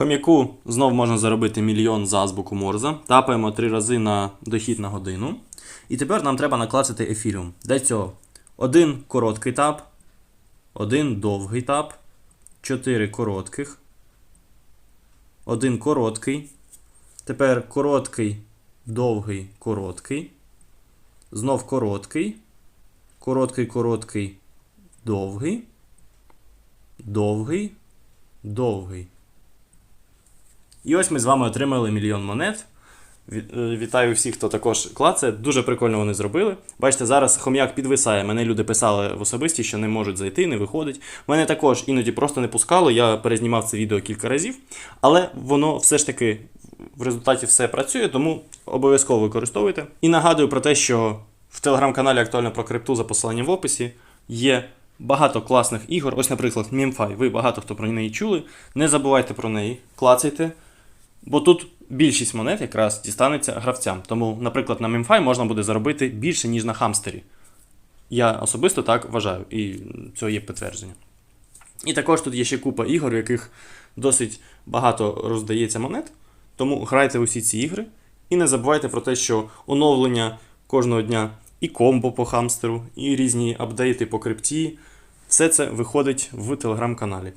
Хом'яку знов можна заробити мільйон за азбуку Морза. Тапаємо три рази на дохід на годину. І тепер нам треба накласти ефіріум. Для цього один короткий тап, один довгий тап, чотири коротких, один короткий. Тепер короткий, довгий, короткий. Знов короткий. Короткий, короткий, довгий. Довгий, довгий. І ось ми з вами отримали мільйон монет. Е, Вітаю всіх, хто також клацає. Дуже прикольно вони зробили. Бачите, зараз хом'як підвисає. Мене люди писали в особисті, що не можуть зайти, не виходить. Мене також іноді просто не пускало. Я перезнімав це відео кілька разів, але воно все ж таки в результаті все працює, тому обов'язково використовуйте. І нагадую про те, що в телеграм-каналі актуально про крипту за посиланням в описі є багато класних ігор. Ось, наприклад, Мімфай. Ви багато хто про неї чули. Не забувайте про неї, клацайте. Бо тут більшість монет якраз дістанеться гравцям. Тому, наприклад, на Мемфай можна буде заробити більше, ніж на хамстері. Я особисто так вважаю, і цього є підтвердження. І також тут є ще купа ігор, в яких досить багато роздається монет. Тому грайте усі ці ігри. І не забувайте про те, що оновлення кожного дня і комбо по хамстеру, і різні апдейти по крипті. Все це виходить в телеграм-каналі.